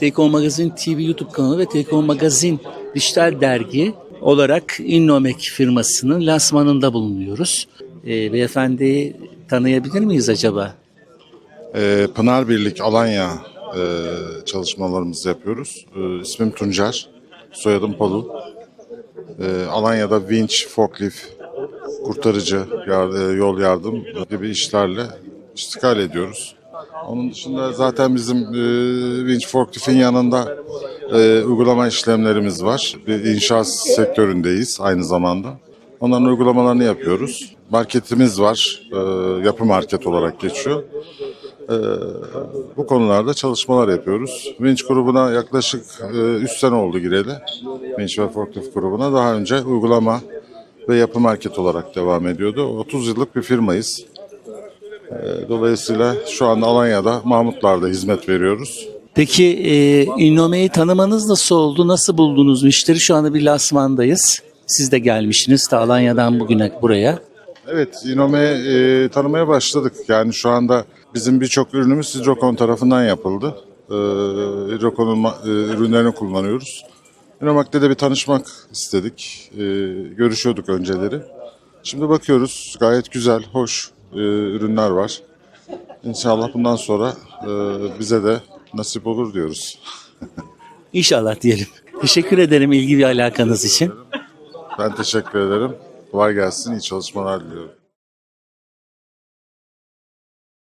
Take Magazin TV YouTube kanalı ve Take Magazin dijital dergi olarak Innomek firmasının lansmanında bulunuyoruz. E, beyefendiyi tanıyabilir miyiz acaba? Ee, Pınar Birlik Alanya e, çalışmalarımızı yapıyoruz. Ee, ismim Tuncer, soyadım Palu. Ee, Alanya'da winch, forklift, kurtarıcı, e, yol yardım gibi işlerle iştikal ediyoruz. Onun dışında zaten bizim e, winch, forklift'in yanında e, uygulama işlemlerimiz var. Bir inşaat sektöründeyiz aynı zamanda. Onların uygulamalarını yapıyoruz. Marketimiz var, e, yapı market olarak geçiyor. Bu konularda çalışmalar yapıyoruz. Vinç grubuna yaklaşık 3 sene oldu gireli. Vinç ve Forklift grubuna daha önce uygulama ve yapı market olarak devam ediyordu. 30 yıllık bir firmayız. E, Dolayısıyla şu anda Alanya'da Mahmutlar'da hizmet veriyoruz. Peki e, Innome'yi tanımanız nasıl oldu? Nasıl buldunuz müşteri? Şu anda bir lansmandayız. Siz de gelmişsiniz ta Alanya'dan bugüne buraya. Evet, Inome e, tanımaya başladık. Yani şu anda bizim birçok ürünümüz Hidrokon tarafından yapıldı. E, Hidrokon'un e, ürünlerini kullanıyoruz. Inomak'ta da bir tanışmak istedik. E, görüşüyorduk önceleri. Şimdi bakıyoruz gayet güzel, hoş e, ürünler var. İnşallah bundan sonra e, bize de nasip olur diyoruz. İnşallah diyelim. Teşekkür ederim ilgi ve alakanız için. Ben teşekkür ederim. Kolay gelsin, iyi çalışmalar diliyorum.